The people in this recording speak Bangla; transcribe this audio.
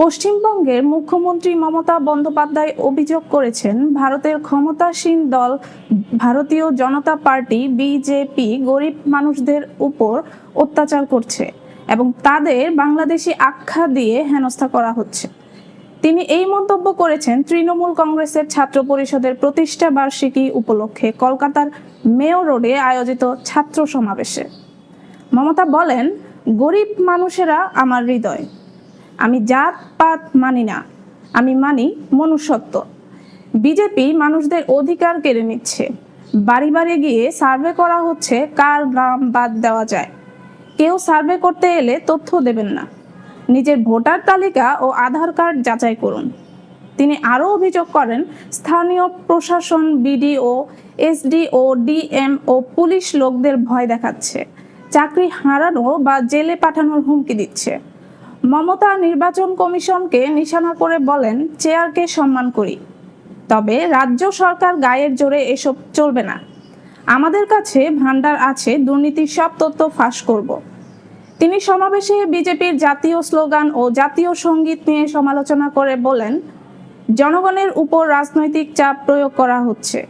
পশ্চিমবঙ্গের মুখ্যমন্ত্রী মমতা বন্দ্যোপাধ্যায় অভিযোগ করেছেন, ভারতের ক্ষমতাসীন দল, ভারতীয় জনতা পার্টি, বিজেপি গরিব মানুষদের উপর অত্যাচার করছে এবং তাদের বাংলাদেশি আখ্যা দিয়ে হেনস্থা করা হচ্ছে। তিনি এই মন্তব্য করেছেন, তৃণমূল কংগ্রেসের ছাত্র পরিষদের প্রতিষ্ঠা বার্ষিকী উপলক্ষে কলকাতার মেয়র রোডে আয়োজিত ছাত্র সমাবেশে। মমতা বলেন, গরিব মানুষেরা আমার হৃদয়। আমি জাত, পাত মানি না। আমি মানি মনুষ্যত্ব। বিজেপি মানুষদের অধিকার কেড়ে নিচ্ছে। বাড়ি বাড়ি গিয়ে সার্ভে করা হচ্ছে কার গ্রাম বাদ দেওয়া যায়। কেউ সার্ভে করতে এলে তথ্য দেবেন না। নিজের ভোটার তালিকা ও আধার কার্ড যাচাই করুন। তিনি আরও অভিযোগ করেন, স্থানীয় প্রশাসন, বিডিও, এসডিও ডিএম ও পুলিশ লোকদের ভয় দেখাচ্ছে। চাকরি হারানো বা জেলে পাঠানোর হুমকি দিচ্ছে। মমতা নির্বাচন কমিশনকে নিশানা করে বলেন, চেয়ারকে সম্মান করি। তবে রাজ্য সরকার গায়ের জোরে এসব চলবে না। আমাদের কাছে ভান্ডার আছে, দুর্নীতির সব তথ্য ফাঁস করব। তিনি সমাবেশে বিজেপির জাতীয় স্লোগান ও জাতীয় সংগীত নিয়ে সমালোচনা করে বলেন, জনগণের উপর রাজনৈতিক চাপ প্রয়োগ করা হচ্ছে।